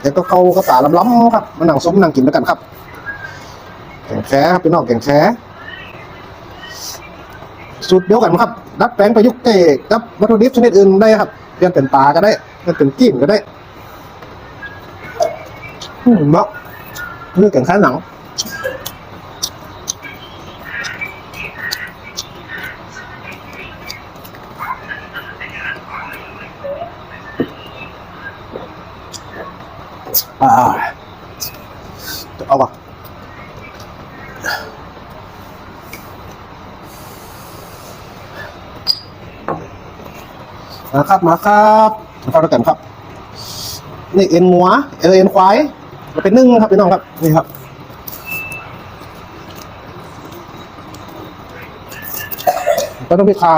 เดี๋ยวก็เข้าก็ตาล้ำๆครับมานั่งซุ้มนั่งกินด้วยกันครับแข่งแค่ครับพี่น้องแข่งแค่สูตรเดียวกันครับดัดแปลงประยุกต์เตะกับวัตถุดิบชนิดอื่นได้ครับเปลี่ยนเป็นปลาก็ได้เปลี่ยนเป็นกิ้งก็ได้อืมเนาะนี่แกงแค่หนันหนัง ป่ะมาครับมาครับมาเข้าด้วยกันครับ นี่เอ็นหัวเอเอ็นควายมาเป็นนึ่งครับพี่น้องครับ นี่ครับ ก็ต้องพิคา